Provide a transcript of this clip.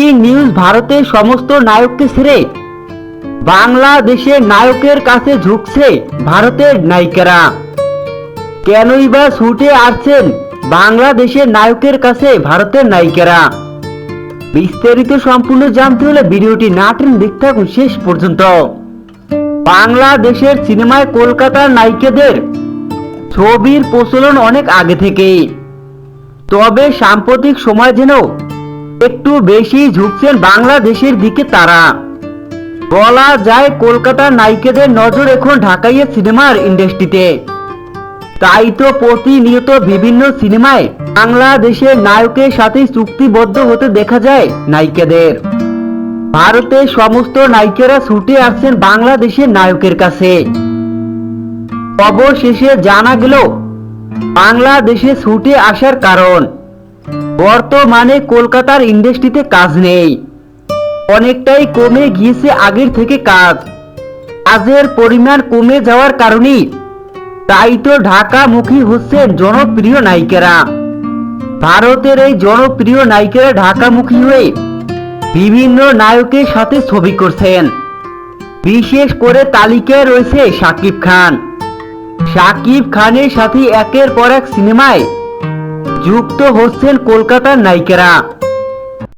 Breaking news ভারতের সমস্ত নায়ককে ছেড়ে বাংলাদেশের নায়কের কাছে ঝুঁকছে ভারতের নায়িকারা। কেনই বা ছুটে আসছেন বাংলাদেশের নায়কের কাছে ভারতের নায়িকারা? বিস্তারিত সম্পূর্ণ জানতে হলে ভিডিওটি থাকুন শেষ পর্যন্ত। বাংলাদেশের সিনেমায় কলকাতার নায়িকাদের ছবির প্রচলন অনেক আগে থেকেই। তবে সাম্প্রতিক সময় যেন একটু বেশি ঝুঁকছেন বাংলাদেশের দিকে তারা। বলা যায় কলকাতার নায়িকাদের নজর এখন ঢাকাইয়ের সিনেমার ইন্ডাস্ট্রিতে। তাই তো প্রতিনিয়ত বিভিন্ন সিনেমায় বাংলাদেশের নায়কের সাথে চুক্তিবদ্ধ হতে দেখা যায় নায়িকাদের। ভারতের সমস্ত নায়িকারা ছুটে আসছেন বাংলাদেশের নায়কের কাছে। অবশেষে জানা গেল, বাংলাদেশে ছুটে আসার কারণ। বর্তমানে কলকাতার ইন্ডাস্ট্রিতে কাজ নেই। অনেকটাই কমে গিয়েছে আগের থেকে কাজ। কাজের পরিমাণ কমে যাওয়ার কারণেই তাই তো ঢাকামুখী হচ্ছেন জনপ্রিয় নায়িকারা। ভারতের এই জনপ্রিয় নায়িকারা ঢাকামুখী হয়ে বিভিন্ন নায়কের সাথে ছবি করছেন। বিশেষ করে তালিকায় রয়েছে শাকিব খান। শাকিব খানের সাথে একের পর এক সিনেমায় যুক্ত হচ্ছেন কলকাতার নায়িকারা।